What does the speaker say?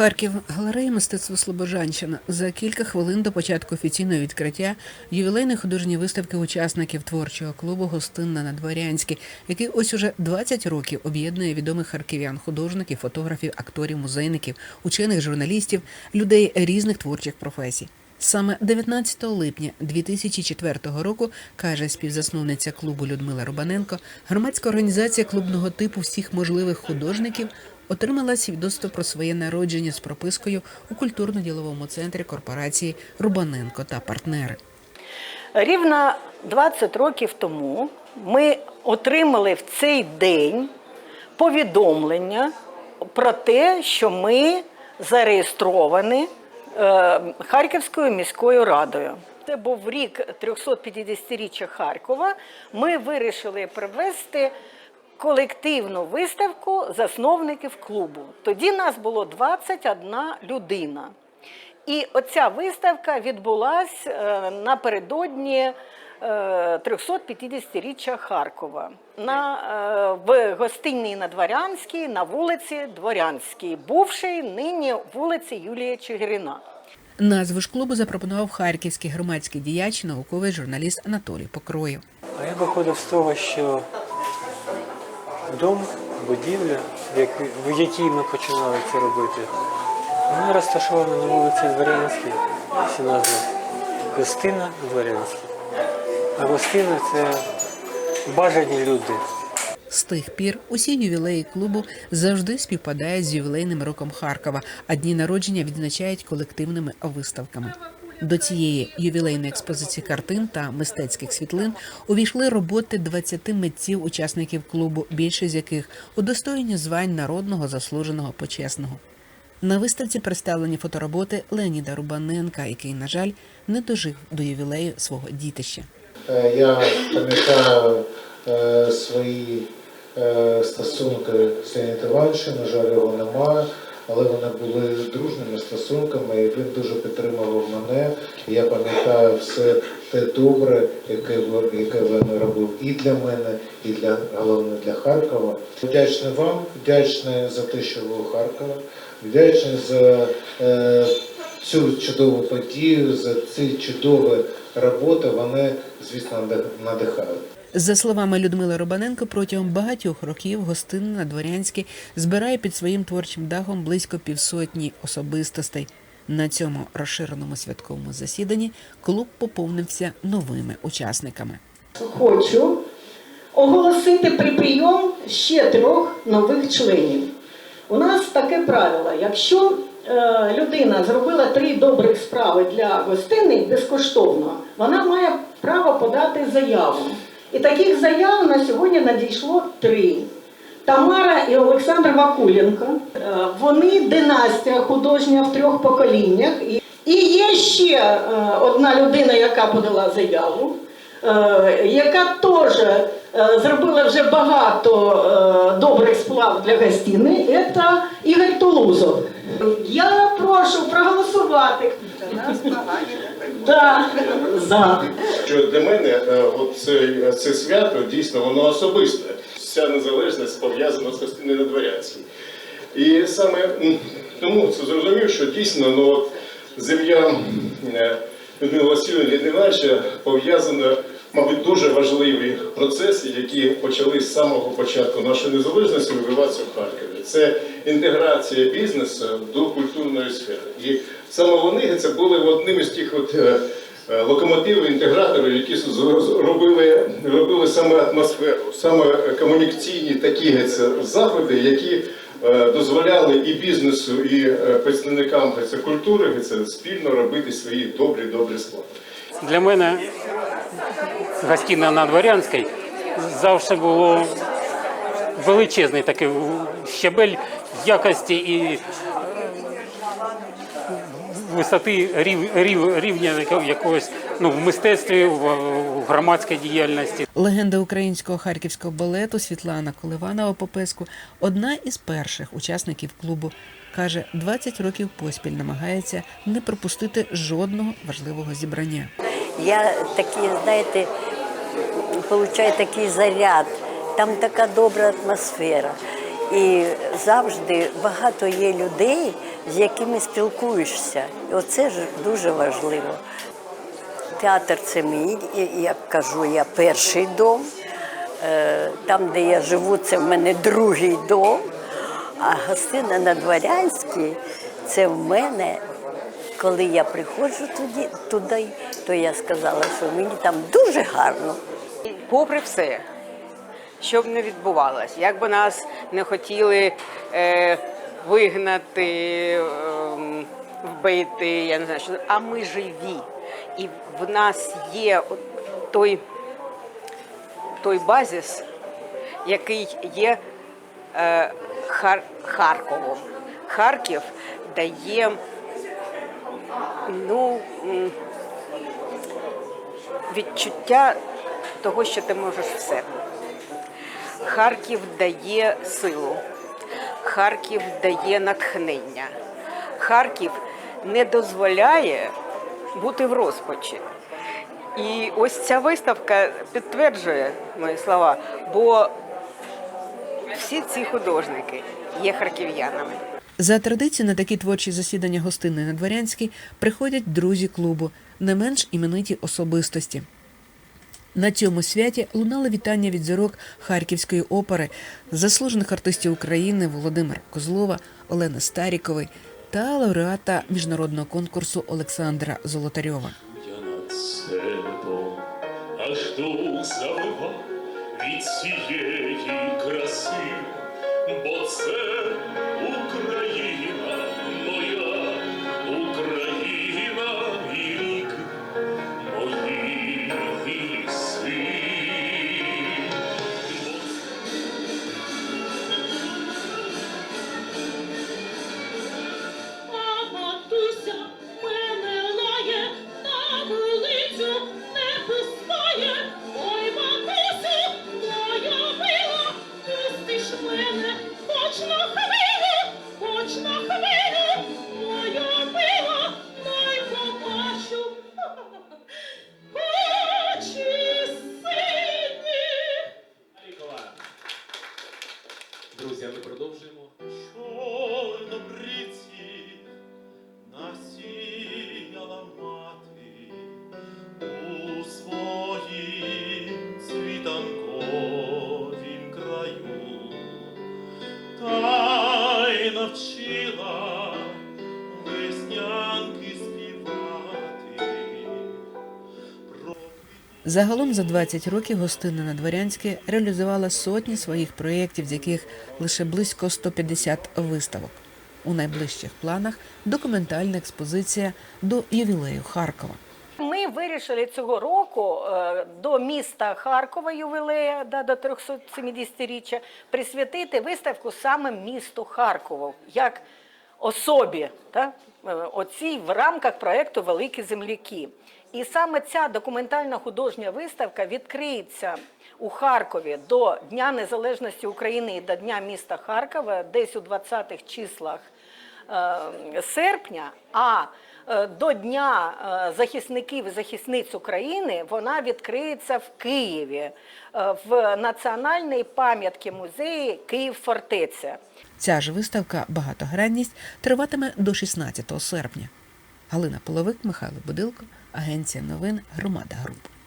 Харків, галерея мистецтва Слобожанщина. За кілька хвилин до початку офіційного відкриття ювілейної художньої виставки учасників творчого клубу Гостинна на Дворянській, який ось уже 20 років об'єднує відомих харків'ян, художників, фотографів, акторів, музейників, учених, журналістів, людей різних творчих професій. Саме 19 липня 2004 року, каже співзасновниця клубу Людмила Рубаненко, громадська організація клубного типу всіх можливих художників отримала свідоцтво про своє народження з пропискою у культурно-діловому центрі корпорації Рубаненко та партнери. Рівно 20 років тому ми отримали в цей день повідомлення про те, що ми зареєстровані е, Харківською міською радою. Це був рік 350-річчя Харкова. Ми вирішили провести колективну виставку засновників клубу. Тоді нас було 21 людина. І оця виставка відбулась е, напередодні е, 350-річчя Харкова на, е, в гостинній на Дворянській на вулиці Дворянській, бувшій нині вулиці Юлія Чигирина. Назву ж клубу запропонував харківський громадський діяч, науковий журналіст Анатолій Покроєв. А я виходив з того, що дом, будівля, в якій- ми починали це робити, вона розташована на вулиці Дворянській, всі назва Гостина Дворянська. А гостина це бажані люди. З тих пір усі ювілеї клубу завжди співпадають з ювілейним роком Харкова, а дні народження відзначають колективними виставками. До цієї ювілейної експозиції картин та мистецьких світлин увійшли роботи 20 митців учасників клубу, більшість з яких удостоєні звань народного заслуженого почесного. На виставці представлені фотороботи Леоніда Рубаненка, який, на жаль, не дожив до ювілею свого дітища. Е, Я пам'ятаю е, свої е, стосунки з Леонідом Івановичем, на жаль, його немає, але вони були дружніми стосунками, і він дуже підтримував мене. Я пам'ятаю все те добре, яке, яке він робив і для мене, і для головне для Харкова. Вдячний вам, вдячний за те, що ви у Харкові, вдячний за е, цю чудову подію, за ці чудові роботи. Вони, звісно, надихають. За словами Людмили Робаненко, протягом багатьох років гостинна на Дворянській збирає під своїм творчим дахом близько півсотні особистостей. На цьому розширеному святковому засіданні клуб поповнився новими учасниками. Хочу оголосити при прийом ще трьох нових членів. У нас таке правило: якщо е, людина зробила три добрих справи для гостини безкоштовно, вона має право подати заяву. І таких заяв на сьогодні надійшло три. Тамара і Олександр Вакуленко. Е, Вони династія художня в трьох поколіннях. І- є ще е, одна людина, яка подала заяву, е, яка теж зробила вже багато добрих справ для гостини. Це Ігор Тулузов. Я прошу проголосувати. Да, за. Що для мене е, от це, це свято дійсно воно особисте. Вся незалежність пов'язана з Костяною на І саме тому це зрозумів, що дійсно ну, от, земля Людмила Васильівна Івановича пов'язана, мабуть, дуже важливі процеси, які почали з самого початку нашої незалежності вибиватися в Харкові. Це інтеграція бізнесу до культурної сфери. І саме вони це були одним із тих от. е, е, Локомотиви, які з- з- робили, робили саме атмосферу, саме комунікаційні такі заходи, які е, дозволяли і бізнесу, і представникам культури спільно робити свої добрі добрі справи. Для мене гостина на Дворянській завжди було величезний такий щабель якості і висоти рів, рів, рівня якогось ну, в мистецтві, в, в громадській діяльності. Легенда українського харківського балету Світлана Коливанова Попеску одна із перших учасників клубу. Каже, 20 років поспіль намагається не пропустити жодного важливого зібрання. Я такий, знаєте, получаю такий заряд, там така добра атмосфера. І завжди багато є людей, з якими спілкуєшся. І оце ж дуже важливо. Театр це мій, як кажу, я перший дом. Е, Там, де я живу, це в мене другий дом. А гостина на Дворянській це в мене, коли я приходжу туди, туди, то я сказала, що мені там дуже гарно. попри все, що б не відбувалось, як би нас не хотіли е, вигнати, ем, вбити, я не знаю, що, а ми живі. І в нас є той, той базис, який є е, Хар, Харковом. Харків дає ну, відчуття того, що ти можеш все. Харків дає силу, Харків дає натхнення. Харків не дозволяє бути в розпачі. І ось ця виставка підтверджує мої слова, бо всі ці художники є харків'янами. За традицією на такі творчі засідання гостини на Дворянській приходять друзі клубу, не менш імениті особистості. На цьому святі лунали вітання від зірок Харківської опери, заслужених артистів України Володимира Козлова, Олени Старікової та лауреата міжнародного конкурсу Олександра Золотарьова. Я аж дух від цієї краси, бо це Загалом за 20 років гостина на Дворянській реалізувала сотні своїх проєктів, з яких лише близько 150 виставок. У найближчих планах документальна експозиція до ювілею Харкова. Ми вирішили цього року е, до міста Харкова ювілея да, до 370-річчя присвятити виставку саме місту Харкову як особі, та, е, оцій в рамках проєкту Великі земляки. І саме ця документальна художня виставка відкриється у Харкові до Дня Незалежності України і до Дня міста Харкова, десь у 20-х числах е, серпня, а до Дня е, захисників і захисниць України вона відкриється в Києві е, в Національній пам'ятці музеї Київ Фортеця. Ця ж виставка Багатогранність триватиме до 16 серпня. Галина Половик, Михайло Будилко, Агенція новин Громада Груп.